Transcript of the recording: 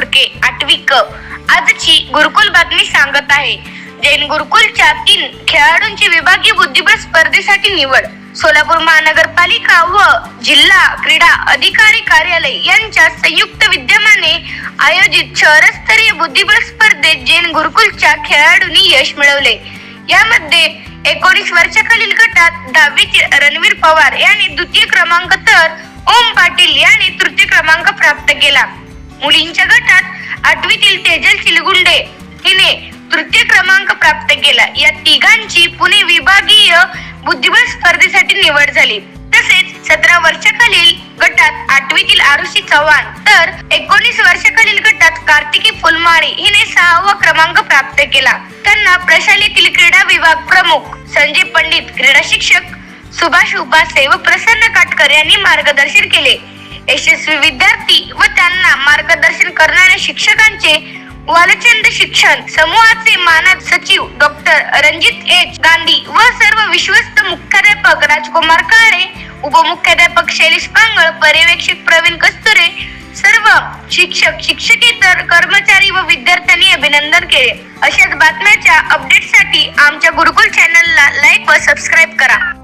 दोडके आठवी क. आजची गुरुकुल बातमी सांगत आहे. जैन गुरुकुलच्या तीन खेळाडूंची विभागीय बुद्धिबळ स्पर्धेसाठी निवड. सोलापूर महानगरपालिका व जिल्हा क्रीडा अधिकारी कार्यालय यांच्या संयुक्त विद्यमाने आयोजित शहरस्तरीय बुद्धिबळ स्पर्धेत जैन गुरुकुलच्या खेळाडूंनी यश मिळवले. यामध्ये एकोणीस वर्षाखालील गटात दहावीचे रणवीर पवार यांनी द्वितीय क्रमांक तर ओम पाटील यांनी तृतीय क्रमांक प्राप्त केला. मुलींच्या गटात आठवीतील तेजल चिलगुंडे हिने तृतीय क्रमांक प्राप्त केला. या तिघांची पुणे विभागीय बुद्धिबळ स्पर्धेसाठी निवड झाली. तसेच सतरा वर्षाखालील गटात आठवीतील आरुषी चव्हाण तर एकोणीस वर्षाखालील गटात कार्तिकी फुलमाळी हिने सहावा क्रमांक प्राप्त केला. त्यांना प्रशालेतील क्रीडा विभाग प्रमुख संजय पंडित क्रीडा शिक्षक सुभाष उपासे व प्रसन्न काटकर यांनी मार्गदर्शन केले. यशस्वी विद्यार्थी व त्यांना मार्गदर्शन करणाऱ्या शिक्षकांचे वालचंद शिक्षण समूहाचे मानद सचिव डॉक्टर रणजित एच. गांधी व सर्व विश्वस्त मुख्याध्यापक राजकुमार काळे उपमुख्याध्यापक शैलेश पांगळ पर्यवेक्षक प्रवीण कस्तुरे सर्व शिक्षक शिक्षकेतर कर्मचारी व विद्यार्थ्यांनी अभिनंदन केले. अशाच बातम्याच्या अपडेटसाठी आमच्या गुरुकुल चॅनलला लाईक व सबस्क्राईब करा.